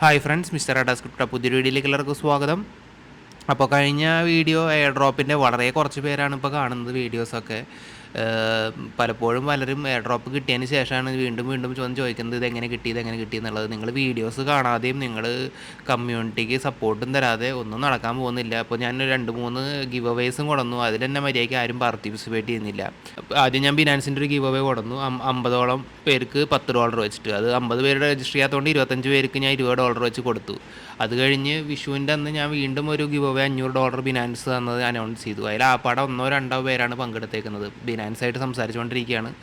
Hi friends mister അഡാസ്ക്രിപ്റ്റ പുതിയൊരു വീഡിയോയിലേക്ക് എല്ലാവർക്കും സ്വാഗതം. അപ്പോൾ കഴിഞ്ഞ വീഡിയോ എയർ ഡ്രോപ്പിന്റെ വളരെ കുറച്ച് പേരാണ് ഇപ്പോൾ കാണുന്നത് വീഡിയോസൊക്കെ പലപ്പോഴും പലരും എയർ ഡ്രോപ്പ് കിട്ടിയതിന് ശേഷമാണ് വീണ്ടും വീണ്ടും ചോദ്യം ചോദിക്കുന്നത് ഇത് എങ്ങനെ കിട്ടി ഇത് എങ്ങനെ കിട്ടി എന്നുള്ളത്. നിങ്ങൾ വീഡിയോസ് കാണാതെയും നിങ്ങൾ കമ്മ്യൂണിറ്റിക്ക് സപ്പോർട്ടും തരാതെ ഒന്നും നടക്കാൻ പോകുന്നില്ല. അപ്പോൾ ഞാൻ രണ്ട് മൂന്ന് ഗിവ് അവേസും കൊടുന്നു. അതിൽ തന്നെ മര്യാദയ്ക്ക് ആരും പാർട്ടിസിപ്പേറ്റ് ചെയ്യുന്നില്ല. ആദ്യം ഞാൻ ബിനാൻസിന്റെ ഒരു ഗിവ് അവേ കൊടുന്നു അമ്പതോളം പേർക്ക് പത്ത് ഡോളർ വെച്ചിട്ട്. അത് അമ്പത് പേര് രജിസ്റ്റർ ചെയ്യാത്തതുകൊണ്ട് ഇരുപത്തഞ്ച് പേർക്ക് ഞാൻ ഇരുപത് ഡോളർ വെച്ച് കൊടുത്തു. അത് കഴിഞ്ഞ് വിഷുവിന്റെ അന്ന് ഞാൻ വീണ്ടും ഒരു ഗിവ് അവേ അഞ്ഞൂറ് ഡോളർ ബിനാൻസ് തന്നത് അനൗൺസ് ചെയ്തു. അതിൽ ആ പടം ഒന്നോ രണ്ടോ പേരാണ് പങ്കെടുത്തേക്കുന്നത്. ബിനാൻസ് ആയിട്ട് സംസാരിച്ചുകൊണ്ടിരിക്കുകയാണ്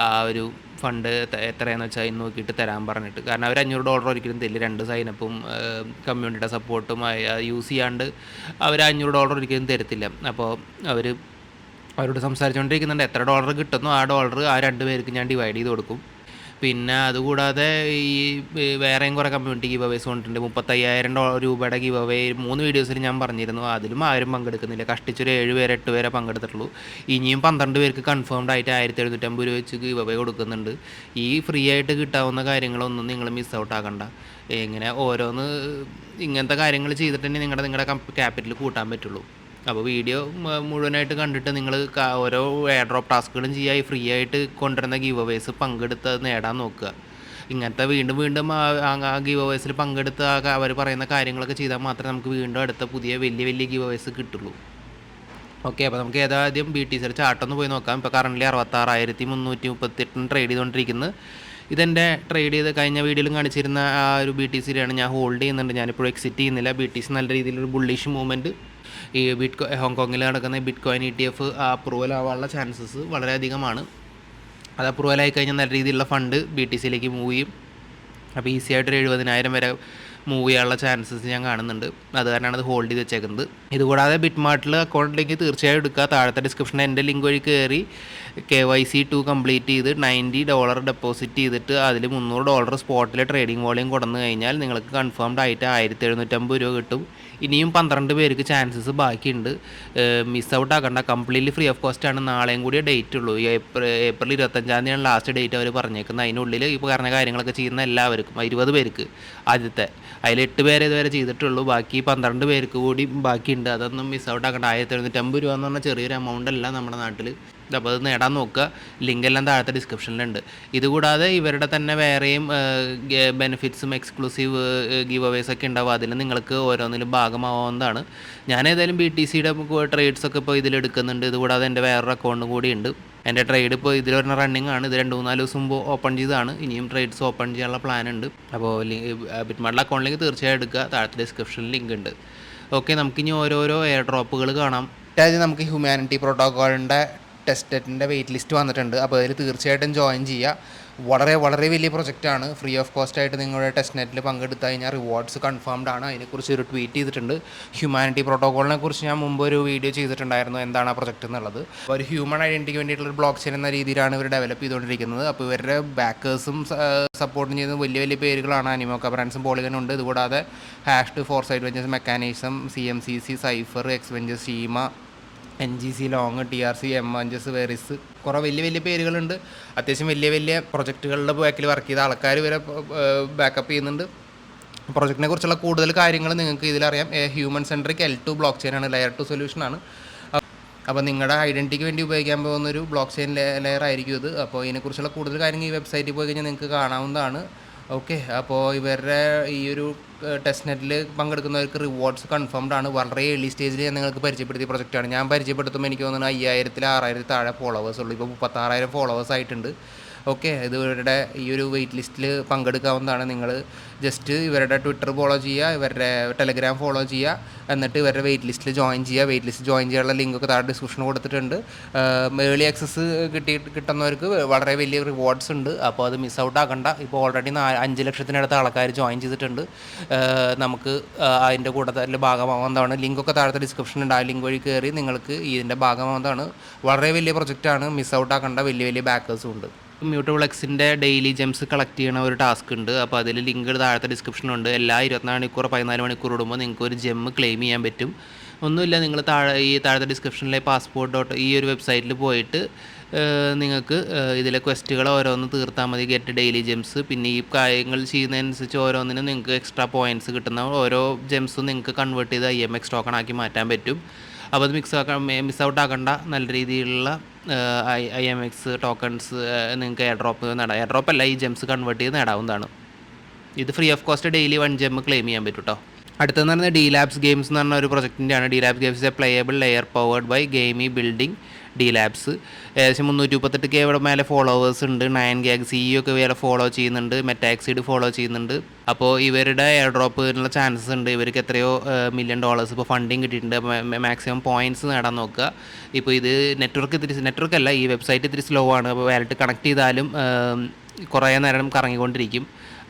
ആ ഒരു ഫണ്ട് എത്ര- എത്രയാണെന്ന് വെച്ചാൽ ഇന്ന് നോക്കിയിട്ട് തരാൻ പറഞ്ഞിട്ട്. കാരണം അവർ അഞ്ഞൂറ് ഡോളർ ഒരിക്കലും തരില്ല. രണ്ട് സൈനപ്പും കമ്മ്യൂണിറ്റിയുടെ സപ്പോർട്ടും യൂസ് ചെയ്യാണ്ട് അവർ അഞ്ഞൂറ് ഡോളർ ഒരിക്കലും തരത്തില്ല. അപ്പോൾ അവർ അവരോട് സംസാരിച്ചുകൊണ്ടിരിക്കുന്നുണ്ട്. എത്ര ഡോളർ കിട്ടുന്നു ആ ഡോളർ ആ രണ്ട് പേർക്ക് ഞാൻ ഡിവൈഡ് ചെയ്ത് കൊടുക്കും. പിന്നെ അതുകൂടാതെ ഈ വേറെയും കുറേ കമ്മ്യൂണിറ്റി ഗീവ് അവേസ് കൊണ്ടിട്ടുണ്ട്. മുപ്പത്തയ്യായിരം രൂപയുടെ ഗീവ് അവേ മൂന്ന് വീഡിയോസിൽ ഞാൻ പറഞ്ഞിരുന്നു. അതിലും ആരും പങ്കെടുക്കുന്നില്ല. കഷ്ടിച്ചൊരു ഏഴ് പേര് എട്ട് പേരെ പങ്കെടുത്തിട്ടുള്ളൂ. ഇനിയും പന്ത്രണ്ട് പേർക്ക് കൺഫേംഡ് ആയിട്ട് ആയിരത്തി എഴുന്നൂറ്റമ്പത് രൂപ വെച്ച് ഗീവ് അവേ കൊടുക്കുന്നുണ്ട്. ഈ ഫ്രീ ആയിട്ട് കിട്ടാവുന്ന കാര്യങ്ങളൊന്നും നിങ്ങൾ മിസ് ഔട്ട് ആക്കണ്ട. ഇങ്ങനെ ഓരോന്ന് ഇങ്ങനത്തെ കാര്യങ്ങൾ ചെയ്തിട്ടുണ്ടെങ്കിൽ നിങ്ങളുടെ നിങ്ങളുടെ ക്യാപിറ്റൽ കൂട്ടാൻ പറ്റുള്ളൂ. അപ്പോൾ വീഡിയോ മുഴുവനായിട്ട് കണ്ടിട്ട് നിങ്ങൾ ഓരോ എയർ ഡ്രോപ്പ് ടാസ്കുകളും ചെയ്യായി ഫ്രീ ആയിട്ട് കൊണ്ടുവരുന്ന ഗീവ് വേസ് പങ്കെടുത്ത് നേടാൻ നോക്കുക. ഇങ്ങനത്തെ വീണ്ടും വീണ്ടും ആ ഗീവ് വേസിൽ പങ്കെടുത്ത് അവർ പറയുന്ന കാര്യങ്ങളൊക്കെ ചെയ്താൽ മാത്രമേ നമുക്ക് വീണ്ടും അടുത്ത പുതിയ വലിയ വലിയ ഗീവ് വേസ് കിട്ടുള്ളൂ. ഓക്കെ അപ്പോൾ നമുക്ക് ഏതാദ്യം ബി ടി സിയുടെ ചാട്ടൊന്ന് പോയി നോക്കാം. ഇപ്പോൾ കറണ്ട്ലി അറുപത്താറായിരത്തി മുന്നൂറ്റി മുപ്പത്തെട്ടിന് ട്രേഡ് ചെയ്തുകൊണ്ടിരിക്കുന്നത് ഇതെന്റെ ട്രേഡ് ചെയ്ത് കഴിഞ്ഞ വീഡിയോയിലും കാണിച്ചിരുന്ന ആ ഒരു ബി ടി സിയിലാണ് ഞാൻ ഹോൾഡ് ചെയ്യുന്നുണ്ട്. ഞാനിപ്പോൾ എക്സിറ്റ് ചെയ്യുന്നില്ല. ബി ടി സി നല്ല രീതിയിലൊരു ബുള്ളിഷ് മൂവ്മെന്റ് ഈ ബിറ്റ് ഹോങ്കോങ്ങിൽ നടക്കുന്ന bitcoin E T F approval ആവാനുള്ള ചാൻസസ് വളരെയധികമാണ്. അത് അപ്രൂവൽ ആയി കഴിഞ്ഞാൽ നല്ല രീതിയിലുള്ള ഫണ്ട് ബി ടി സിയിലേക്ക് മൂവ് ചെയ്യും. അപ്പോൾ ഈസി ആയിട്ടൊരു എഴുപതിനായിരം വരെ മൂവ് ചെയ്യാനുള്ള ചാൻസസ് ഞാൻ കാണുന്നുണ്ട്. അത് കാരണമാണ് അത് ഹോൾഡ് ചെയ്ത് വെച്ചേക്കുന്നത്. ഇതുകൂടാതെ ബിറ്റ് മാർട്ടിൽ അക്കൗണ്ടിലേക്ക് തീർച്ചയായും എടുക്കുക. താഴത്തെ ഡിസ്ക്രിപ്ഷനിൽ എന്റെ ലിങ്ക് വഴി കയറി K Y C to complete ചെയ്ത് നയന്റി ഡോളർ ഡെപ്പോസിറ്റ് ചെയ്തിട്ട് അതിൽ മുന്നൂറ് ഡോളർ സ്പോട്ടിലെ ട്രേഡിംഗ് വോളിയം കൊടുന്നു കഴിഞ്ഞാൽ നിങ്ങൾക്ക് കൺഫേംഡ് ആയിട്ട് ആയിരത്തി എഴുന്നൂറ്റമ്പത് രൂപ കിട്ടും. ഇനിയും പന്ത്രണ്ട് പേർക്ക് ചാൻസസ് ബാക്കിയുണ്ട്. മിസ് ഔട്ട് ആക്കണ്ട. കംപ്ലീറ്റ്ലി ഫ്രീ ഓഫ് കോസ്റ്റ് ആണ് നാളെയും കൂടി ഡേറ്റ് ഉള്ളൂ. ഏപ്രിൽ ഏപ്രിൽ ഇരുപത്തഞ്ചാം തീയതിയാണ് ലാസ്റ്റ് ഡേറ്റ് അവർ പറഞ്ഞേക്കുന്നത്. അതിനുള്ളിൽ ഇപ്പോൾ പറഞ്ഞ കാര്യങ്ങളൊക്കെ ചെയ്യുന്ന എല്ലാവർക്കും ഇരുപത് പേർക്ക് ആദ്യത്തെ. അതിൽ എട്ട് പേരെ ഇതുവരെ ചെയ്തിട്ടുള്ളൂ. ബാക്കി പന്ത്രണ്ട് പേർക്ക് കൂടി ബാക്കിയുണ്ട്. അതൊന്നും മിസ് ഔട്ട് ആക്കേണ്ട. ആയിരത്തി എഴുന്നൂറ്റമ്പത് രൂപ എന്ന് പറഞ്ഞാൽ ചെറിയൊരു എമൗണ്ട് അല്ല നമ്മുടെ നാട്ടിൽ. അപ്പോൾ അത് നേടാൻ നോക്കുക. ലിങ്ക് എല്ലാം താഴത്തെ ഡിസ്ക്രിപ്ഷനിലുണ്ട് ഇതുകൂടാതെ ഇവരുടെ തന്നെ വേറെയും ബെനിഫിറ്റ്സും എക്സ്ക്ലൂസീവ് ഗീവ് അവേസ് ഒക്കെ ഉണ്ടാവും. അതിൽ നിങ്ങൾക്ക് ഓരോന്നിലും ഭാഗമാവുന്നതാണ് ഞാൻ ഏതായാലും ബി ടി സിയുടെ ട്രേഡ്സ് ഒക്കെ ഇപ്പോൾ ഇതിലെടുക്കുന്നുണ്ട് ഇതുകൂടാതെ എന്റെ വേറൊരു അക്കൗണ്ടും കൂടിയുണ്ട് എന്റെ ട്രേഡ് ഇപ്പോൾ ഇതിൽ വരുന്ന റണ്ണിങ് ആണ്. ഇത് രണ്ട് മൂന്നാൽ ദിവസം മുമ്പ് ഓപ്പൺ ചെയ്തതാണ്. ഇനിയും ട്രേഡ്സ് ഓപ്പൺ ചെയ്യാനുള്ള പ്ലാൻ ഉണ്ട്. അപ്പോൾ ബിറ്റ്മാർട്ടിലെ അക്കൗണ്ടിലേക്ക് തീർച്ചയായും എടുക്കുക. താഴത്തെ ഡിസ്ക്രിപ്ഷനിൽ ലിങ്ക് ഉണ്ട്. ഓക്കെ നമുക്കിനി ഓരോരോ എയർ ഡ്രോപ്പുകൾ കാണാം. അതായത് നമുക്ക് ഹ്യൂമാനിറ്റി പ്രോട്ടോക്കോളിന്റെ ടെസ്റ്ററ്റിന്റെ വെയിറ്റ് ലിസ്റ്റ് വന്നിട്ടുണ്ട്. അപ്പോൾ അതിൽ തീർച്ചയായിട്ടും ജോയിൻ ചെയ്യുക വളരെ വളരെ വലിയ പ്രൊജക്റ്റാണ് ഫ്രീ ഓഫ് കോസ്റ്റ് ആയിട്ട് നിങ്ങളുടെ ടെസ്റ്റ് നെറ്റിൽ പങ്കെടുത്തു കഴിഞ്ഞാൽ റിവാർഡ്സ് കൺഫേംഡ് ആണ്. അതിനെക്കുറിച്ച് ഒരു ട്വീറ്റ് ചെയ്തിട്ടുണ്ട്. ഹ്യൂമാനിറ്റി പ്രോട്ടോക്കോളിനെ കുറിച്ച് ഞാൻ മുമ്പ് ഒരു വീഡിയോ ചെയ്തിട്ടുണ്ടായിരുന്നു. എന്താണ് ആ പ്രൊജക്റ്റ് എന്നുള്ളത്. ഒരു ഹ്യൂമൻ ഐഡന്റിറ്റിക്ക് വേണ്ടിയിട്ടുള്ള ബ്ലോക്ക് ചെയിൻ എന്ന രീതിയിലാണ് ഇവർ ഡെവലപ്പ് ചെയ്തുകൊണ്ടിരിക്കുന്നത്. അപ്പോൾ ഇവരുടെ ബാക്കേഴ്സും സപ്പോർട്ട് ചെയ്യുന്ന വലിയ വലിയ പേരുകളാണ്. അനിമോക്ക ബ്രാൻഡ്സും പോളിഗനും ഉണ്ട്. ഇതുകൂടാതെ Hashed Foresight Ventures Mechanism C M C C Cypher X Ventures Shima N G C long T R C M അഞ്ചസ് വെറിസ് കുറേ വലിയ വലിയ പേരുകളുണ്ട്. അത്യാവശ്യം വലിയ വലിയ പ്രൊജക്റ്റുകളുടെ ബാക്കിൽ വർക്ക് ചെയ്ത ആൾക്കാർ വരെ ബാക്കപ്പ് ചെയ്യുന്നുണ്ട്. പ്രൊജക്റ്റിനെ കുറിച്ചുള്ള കൂടുതൽ കാര്യങ്ങൾ നിങ്ങൾക്ക് ഇതിലറിയാം. Human centric L two blockchain ആണ് ലെയർ ടു സൊല്യൂഷൻ ആണ്. അപ്പോൾ നിങ്ങളുടെ ഐഡന്റിറ്റിക്ക് വേണ്ടി ഉപയോഗിക്കാൻ പോകുന്ന ഒരു ബ്ലോക്ക് ചെയിൻ ലെയർ ആയിരിക്കും ഇത്. അപ്പോൾ ഇതിനെക്കുറിച്ചുള്ള കൂടുതൽ കാര്യങ്ങൾ ഈ വെബ്സൈറ്റിൽ പോയി കഴിഞ്ഞാൽ നിങ്ങൾക്ക് കാണാവുന്നതാണ്. ഓക്കെ അപ്പോൾ ഇവരുടെ ഈ ഒരു ടെസ്റ്റ് നെറ്റിൽ പങ്കെടുക്കുന്നവർക്ക് റിവാർഡ്സ് കൺഫേംഡ് ആണ്. വളരെ ഏർലി സ്റ്റേജിൽ ഞാൻ നിങ്ങൾക്ക് പരിചയപ്പെടുത്തിയ പ്രൊജക്റ്റാണ് ഞാൻ പരിചയപ്പെടുത്തുമ്പോൾ എനിക്ക് തോന്നുന്നു അയ്യായിരത്തിൽ ആറായിരത്തി താഴെ ഫോളോവേഴ്സ് ഉള്ളൂ. ഇപ്പോൾ മുപ്പത്താറായിരം ഫോളോവേഴ്സ് ആയിട്ടുണ്ട്. ഓക്കെ ഇവരുടെ ഈ ഒരു വെയിറ്റ് ലിസ്റ്റിൽ പങ്കെടുക്കാവുന്നതാണ്. നിങ്ങൾ ജസ്റ്റ് ഇവരുടെ ട്വിറ്റർ ഫോളോ ചെയ്യുക ഇവരുടെ ടെലഗ്രാം ഫോളോ ചെയ്യുക എന്നിട്ട് ഇവരുടെ വെയിറ്റ് ലിസ്റ്റിൽ ജോയിൻ ചെയ്യുക. വെയിറ്റ് ലിസ്റ്റ് ജോയിൻ ചെയ്യാനുള്ള ലിങ്ക് ഒക്കെ താഴെ ഡിസ്ക്രിപ്ഷൻ കൊടുത്തിട്ടുണ്ട്. ഏർലി ആക്സസ് കിട്ടി കിട്ടുന്നവർക്ക് വളരെ വലിയ റിവാർഡ്സ് ഉണ്ട്. അപ്പോൾ അത് മിസ് ഔട്ട് ആക്കണ്ട. ഇപ്പോൾ ഓൾറെഡി അഞ്ച് ലക്ഷത്തിനടുത്ത് ആൾക്കാർ ജോയിൻ ചെയ്തിട്ടുണ്ട്. നമുക്ക് അതിന്റെ അതിന്റെ കൂട്ടത്തിൽ ഭാഗമാവുന്നതാണ്. ലിങ്കൊക്കെ താഴത്തെ ഡിസ്ക്രിപ്ഷൻ ഉണ്ട്. ആ ലിങ്ക് വഴി കയറി നിങ്ങൾക്ക് ഇതിന്റെ ഭാഗമാവുന്നതാണ്. വളരെ വലിയ പ്രൊജക്റ്റാണ് മിസ് ഔട്ട് ആക്കേണ്ട. വലിയ വലിയ ബാക്കേഴ്സും ഉണ്ട്. മ്യൂട്ടബിൾ എക്സിന്റെ ഡെയിലി ജെംസ് കളക്ട് ചെയ്യണ ഒരു ടാസ്ക് ഉണ്ട്. അപ്പോൾ അതിൽ ലിങ്ക് താഴത്തെ ഡിസ്ക്രിപ്ഷനുണ്ട് എല്ലാ ഇരുപത്തിനാല് മണിക്കൂർ പതിനാല് മണിക്കൂർ ഇടുമ്പോൾ നിങ്ങൾക്ക് ഒരു ജെം ക്ലെയിം ചെയ്യാൻ പറ്റും. ഒന്നുമില്ല നിങ്ങൾ താഴെ ഈ താഴത്തെ ഡിസ്ക്രിപ്ഷനിലെ പാസ്പോർട്ട് ഡോട്ട് ഈ ഒരു വെബ്സൈറ്റിൽ പോയിട്ട് നിങ്ങൾക്ക് ഇതിലെ ക്വസ്റ്റുകൾ ഓരോന്ന് തീർത്താൽ മതി. ഗെറ്റ് ഡെയിലി ജെംസ് പിന്നെ ഈ കാര്യങ്ങൾ ചെയ്യുന്നതനുസരിച്ച് ഓരോന്നിനും നിങ്ങൾക്ക് എക്സ്ട്രാ പോയിന്റ്സ് കിട്ടുന്ന ഓരോ ജെംസും നിങ്ങൾക്ക് കൺവേർട്ട് ചെയ്ത് ഐ എം എക്സ് ടോക്കൺ ആക്കി മാറ്റാൻ പറ്റും. അപ്പോൾ അത് മിക്സ് ആക്കാൻ മിസ് ഔട്ട് ആക്കേണ്ട. നല്ല രീതിയിലുള്ള I I M X tokens നിങ്ങൾക്ക് എയർ ഡ്രോപ്പ് നേടാം എയർ ഡ്രോപ്പ് അല്ല ഈ ജെംസ് കൺവേർട്ട് ചെയ്ത് നേടാവുന്നതാണ് ഇത് free of cost daily one gem claim ചെയ്യാൻ പറ്റും കേട്ടോ അടുത്തെന്ന് പറയുന്നത് ഡി ലാബ്സ് ഗെയിംസ് എന്ന് പറഞ്ഞ ഒരു പ്രൊജക്റ്റിന്റെയാണ്. D Labs Games a playable layer powered by ഗെയിമി building D labs ഏകദേശം മുന്നൂറ്റി മുപ്പത്തെട്ട് കെ ഇവിടെ മേലെ ഫോളോവേഴ്സ് ഉണ്ട്. നയൻ ഗാഗ് സി ഒക്കെ വേറെ ഫോളോ ചെയ്യുന്നുണ്ട്. മെറ്റാക്സിഡ് ഫോളോ ചെയ്യുന്നുണ്ട്. അപ്പോൾ ഇവരുടെ എയർ ഡ്രോപ്പിനുള്ള ചാൻസസ് ഉണ്ട്. ഇവർക്ക് എത്രയോ മില്യൺ ഡോളേഴ്സ് ഇപ്പോൾ ഫണ്ടിങ് കിട്ടിയിട്ടുണ്ട്. മാക്സിമം പോയിന്റ്സ് നേടാൻ നോക്കുക. ഇപ്പോൾ ഇത് നെറ്റ്വർക്ക് ഇത്തിരി നെറ്റ്വർക്ക് അല്ല ഈ വെബ്സൈറ്റ് ഇത്തിരി സ്ലോ ആണ്. അപ്പോൾ വാലറ്റ് കണക്ട് ചെയ്താലും കുറേ നേരം കറങ്ങിക്കൊണ്ടിരിക്കും.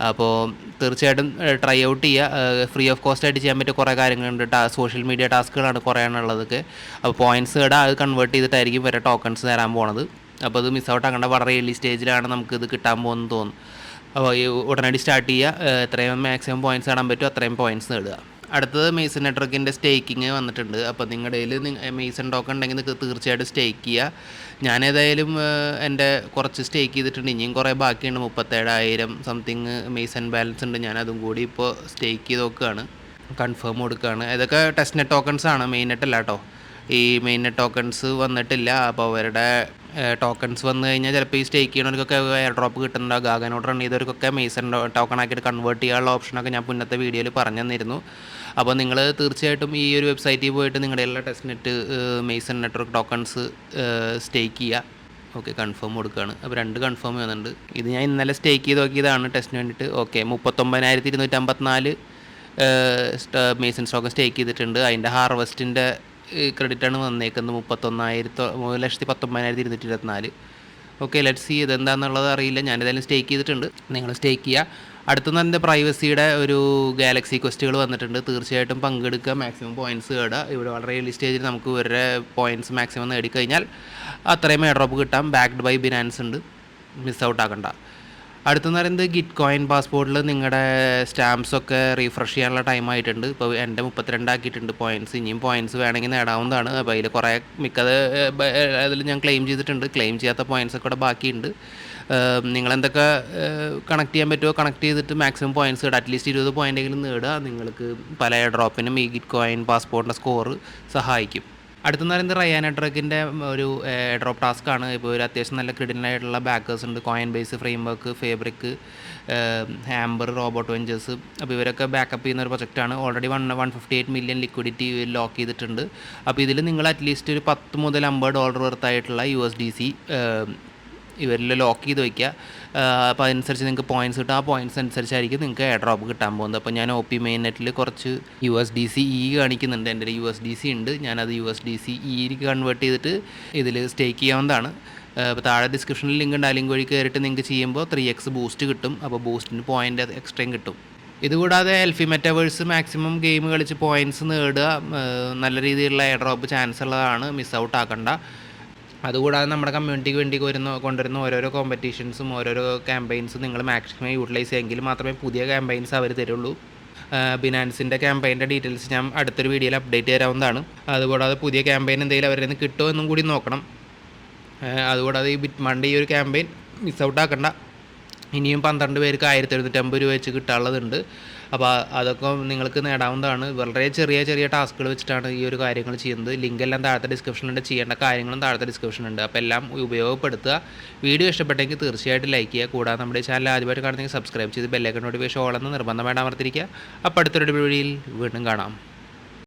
അപ്പോൾ തീർച്ചയായിട്ടും ട്രൈ ഔട്ട് ചെയ്യുക ഫ്രീ ഓഫ് കോസ്റ്റ് ആയിട്ട് ചെയ്യാൻ പറ്റിയ കുറേ കാര്യങ്ങളുണ്ട്. ടാ സോഷ്യൽ മീഡിയ ടാസ്കുകളാണ് കുറേ എണ്ണുള്ളതൊക്കെ അപ്പോൾ പോയിന്റ്സ് ഇടാം അത് കൺവേർട്ട് ചെയ്തിട്ടായിരിക്കും വരെ ടോക്കൺസ് തരാൻ പോണത്. അപ്പോൾ അത് മിസ് ഔട്ട് ആക്കേണ്ട. വളരെ ഏർലി സ്റ്റേജിലാണ് നമുക്ക് ഇത് കിട്ടാൻ പോകുന്നത് തോന്നുന്നു. അപ്പോൾ ഉടനടി സ്റ്റാർട്ട് ചെയ്യുക എത്രയും മാക്സിമം പോയിന്റ്സ് നേടാൻ പറ്റുമോ അത്രയും പോയിന്റ്സ് നേടുക. അടുത്തത് മെയ്സൺ നെറ്റ്വർക്കിന്റെ സ്റ്റേക്കിങ് വന്നിട്ടുണ്ട്. അപ്പോൾ നിങ്ങളുടെ കയ്യിൽ മെയ്സൺ ടോക്കൺ ഉണ്ടെങ്കിൽ നിങ്ങൾക്ക് തീർച്ചയായിട്ടും സ്റ്റേക്ക് ചെയ്യുക ഞാൻ ഏതായാലും എന്റെ കുറച്ച് സ്റ്റേക്ക് ചെയ്തിട്ടുണ്ട്. ഇനിയും കുറേ ബാക്കിയുണ്ട്. മുപ്പത്തേഴായിരം സംതിങ് മെയ്സൺ ബാലൻസ് ഉണ്ട്. ഞാൻ അതും കൂടി ഇപ്പോൾ സ്റ്റേക്ക് ചെയ്ത് നോക്കുകയാണ് കൺഫേം കൊടുക്കുകയാണ് ഇതൊക്കെ ടെസ്റ്റ് നെറ്റ് ടോക്കൺസ് ആണ്. മെയിൻ നെറ്റ് കേട്ടോ ഈ മെയിൻ ടോക്കൺസ് വന്നിട്ടില്ല. അപ്പോൾ അവരുടെ ടോക്കൺസ് വന്നു കഴിഞ്ഞാൽ ചിലപ്പോൾ ഈ സ്റ്റേക്ക് ചെയ്യണവർക്കൊക്കെ എയർ ഡ്രോപ്പ് കിട്ടുന്നുണ്ടാവും ഗാഗനോട് റൺ ചെയ്തവർക്കൊക്കെ മെയ്സൺ ടോക്കൺ ആക്കിയിട്ട് കൺവേർട്ട് ചെയ്യാനുള്ള ഓപ്ഷനൊക്കെ ഞാൻ മുന്നത്തെ വീഡിയോയിൽ പറഞ്ഞു തന്നിരുന്നു. അപ്പോൾ നിങ്ങൾ തീർച്ചയായിട്ടും ഈ ഒരു വെബ്സൈറ്റിൽ പോയിട്ട് നിങ്ങളുടെ എല്ലാ testnet Mason network tokens stake ചെയ്യുക ഓക്കെ കൺഫേം കൊടുക്കുകയാണ് അപ്പോൾ രണ്ട് കൺഫേം ചെയ്യുന്നുണ്ട് ഇത് ഞാൻ ഇന്നലെ സ്റ്റേക്ക് ചെയ്ത് നോക്കിയതാണ്. ടെസ്റ്റിന് വേണ്ടിയിട്ട് ഓക്കെ മുപ്പത്തൊമ്പതിനായിരത്തി ഇരുന്നൂറ്റമ്പത്തിനാല് മെയ്സൺ സ്റ്റോക്ക് സ്റ്റേക്ക് ചെയ്തിട്ടുണ്ട്. അതിന്റെ ഹാർവസ്റ്റിന്റെ ക്രെഡിറ്റാണ് വന്നേക്കുന്നത്. മുപ്പത്തൊന്നായിരത്തി മൂന്ന് ലക്ഷത്തി പത്തൊമ്പതിനായിരത്തി ഇരുന്നൂറ്റി ഇരുപത്തിനാല് ഓക്കെ ലെറ്റ് സി ഇത് എന്താണെന്നുള്ളത് അറിയില്ല. ഞാനിതായാലും സ്റ്റേക്ക് ചെയ്തിട്ടുണ്ട്. നിങ്ങൾ സ്റ്റേക്ക് ചെയ്യുക. അടുത്തുനിന്ന് എന്റെ പ്രൈവസിയുടെ ഒരു ഗാലക്സി ക്വസ്റ്റുകൾ വന്നിട്ടുണ്ട്. തീർച്ചയായിട്ടും പങ്കെടുക്കുക. മാക്സിമം പോയിന്റ്സ് നേടുക. ഇവിടെ വളരെ ഏർലി സ്റ്റേജിൽ നമുക്ക് ഇവരുടെ പോയിന്റ്സ് മാക്സിമം നേടിക്കഴിഞ്ഞാൽ അത്രയും എയർ ഡ്രോപ്പ് കിട്ടാം. ബാക്ക്ഡ് ബൈ ബിനാൻസ് ഉണ്ട്. മിസ് ഔട്ട് ആക്കണ്ട. അടുത്തെന്ന് പറയുന്നത് ഗിറ്റ് കോയിൻ പാസ്പോർട്ടിൽ നിങ്ങളുടെ സ്റ്റാമ്പ്സ് ഒക്കെ റീഫ്രഷ് ചെയ്യാനുള്ള ടൈം ആയിട്ടുണ്ട്. ഇപ്പോൾ എന്റെ മുപ്പത്തിരണ്ട് ആക്കിയിട്ടുണ്ട് പോയിന്റ്സ് ഇനിയും പോയിന്റ്സ് വേണമെങ്കിൽ നേടാവുന്നതാണ്. അപ്പോൾ അതിൽ കുറേ മിക്കത് അതിൽ ഞാൻ ക്ലെയിം ചെയ്തിട്ടുണ്ട്. ക്ലെയിം ചെയ്യാത്ത പോയിന്റ്സ് ഒക്കെ ഇവിടെ ബാക്കിയുണ്ട്. നിങ്ങളെന്തൊക്കെ കണക്ട് ചെയ്യാൻ പറ്റുമോ കണക്ട് ചെയ്തിട്ട് മാക്സിമം പോയിന്റ്സ് ഇടുക. അറ്റ്ലീസ്റ്റ് ഇരുപത് പോയിന്റെങ്കിലും നേടുക. നിങ്ങൾക്ക് പല ഡ്രോപ്പിനും ഈ ഗിറ്റ് കോയിൻ പാസ്പോർട്ടിന്റെ സ്കോർ സഹായിക്കും. അടുത്തെന്ന് പറയുന്നത് റയാൻ നെറ്റ്വർക്കിന്റെ ഒരു ഡ്രോപ്പ് ടാസ്ക് ആണ്. ഇപ്പോൾ ഒരു അത്യാവശ്യം നല്ല ക്രിഡിനായിട്ടുള്ള ബാക്കേഴ്സ് ഉണ്ട്. Coinbase Framework Fabric hamper Robot Ventures അപ്പോൾ ഇവരൊക്കെ ബാക്കപ്പ് ചെയ്യുന്ന ഒരു പ്രൊജക്റ്റാണ് already one one fifty eight million liquidity lock ചെയ്തിട്ടുണ്ട്. അപ്പോൾ ഇതിൽ നിങ്ങൾ അറ്റ്ലീസ്റ്റ് ഒരു പത്ത് മുതൽ അമ്പത് ഡോളർ വർത്തായിട്ടുള്ള യു എസ് ഡി സി ഇവരിൽ ലോക്ക് ചെയ്ത് വയ്ക്കുക അപ്പോൾ അതനുസരിച്ച് നിങ്ങൾക്ക് പോയിന്റ്സ് കിട്ടും. ആ പോയിന്റ്സ് അനുസരിച്ചായിരിക്കും നിങ്ങൾക്ക് എയർ ഡ്രോപ്പ് കിട്ടാൻ പോകുന്നത്. അപ്പോൾ ഞാൻ ഒ പി മെയിൻ നെറ്റിൽ കുറച്ച് U S D C E കാണിക്കുന്നുണ്ട്. എന്റെ ഒരു യു എസ് ഡി സി ഉണ്ട്. ഞാനത് U S D C E convert ചെയ്തിട്ട് ഇതിൽ സ്റ്റേക്ക് ചെയ്യാവുന്നതാണ്. അപ്പോൾ താഴെ ഡിസ്ക്രിപ്ഷനിൽ ലിങ്ക് ഉണ്ട്. ആ ലിങ്ക് വഴി കയറിയിട്ട് നിങ്ങൾക്ക് ചെയ്യുമ്പോൾ ത്രീ എക്സ് ബൂസ്റ്റ് കിട്ടും. അപ്പോൾ ബൂസ്റ്റിന് പോയിന്റ് എക്സ്ട്രയും കിട്ടും. ഇതുകൂടാതെ എൽഫി മെറ്റവേഴ്സ് മാക്സിമം ഗെയിം കളിച്ച് പോയിന്റ്സ് നേടുക നല്ല രീതിയിലുള്ള എയർ ഡ്രോപ്പ് ചാൻസ് ഉള്ളതാണ്. മിസ് ഔട്ട് ആക്കണ്ട. അതുകൂടാതെ നമ്മുടെ കമ്മ്യൂണിറ്റിക്ക് വേണ്ടി വരുന്ന കൊണ്ടുവരുന്ന ഓരോരോ കോമ്പറ്റീഷൻസും ഓരോരോ ക്യാമ്പയിൻസും നിങ്ങൾ മാക്സിമം യൂട്ടിലൈസ് ചെയ്യുമെങ്കിൽ മാത്രമേ പുതിയ ക്യാമ്പയിൻസ് അവർ തരുള്ളൂ. ബിനാൻസിന്റെ ക്യാമ്പയിന്റെ ഡീറ്റെയിൽസ് ഞാൻ അടുത്തൊരു വീഡിയോയിൽ അപ്ഡേറ്റ് തരാവുന്നതാണ്. അതുകൂടാതെ പുതിയ ക്യാമ്പയിൻ എന്തെങ്കിലും അവരിൽ നിന്ന് കിട്ടുമോ എന്നും കൂടി നോക്കണം. അതുകൂടാതെ ഈ ബിറ്റ് മണ്ട് ഈ ഒരു ക്യാമ്പയിൻ മിസ് ഔട്ട് ആക്കണ്ട. ഇനിയും പന്ത്രണ്ട് പേർക്ക് ആയിരത്തി എഴുന്നൂറ്റമ്പത് രൂപ വെച്ച് കിട്ടാനുള്ളതുണ്ട്. അപ്പോൾ അതൊക്കെ നിങ്ങൾക്ക് നേടാവുന്നതാണ്. വളരെ ചെറിയ ചെറിയ ടാസ്കുകൾ വെച്ചിട്ടാണ് ഈ ഒരു കാര്യങ്ങൾ ചെയ്യുന്നത്. ലിങ്ക് എല്ലാം താഴത്തെ ഡിസ്ക്രിപ്ഷനുണ്ട് ചെയ്യേണ്ട കാര്യങ്ങളും താഴത്തെ ഡിസ്ക്രിപ്ഷനുണ്ട് അപ്പോൾ എല്ലാം ഉപയോഗപ്പെടുത്തുക. വീഡിയോ ഇഷ്ടപ്പെട്ടെങ്കിൽ തീർച്ചയായിട്ടും ലൈക്ക് ചെയ്യുക. കൂടാതെ നമ്മുടെ ചാനൽ ആദ്യമായിട്ട് കാണുന്നെങ്കിൽ സബ്സ്ക്രൈബ് ചെയ്ത് ബെല്ലൈക്കൺ നോട്ടിഫിക്കേഷൻ ഓളെന്ന് നിർബന്ധമായിട്ട് അമർത്തിരിക്കുക അപ്പോൾ അടുത്തൊരു വീഡിയോയിൽ വീണ്ടും കാണാം.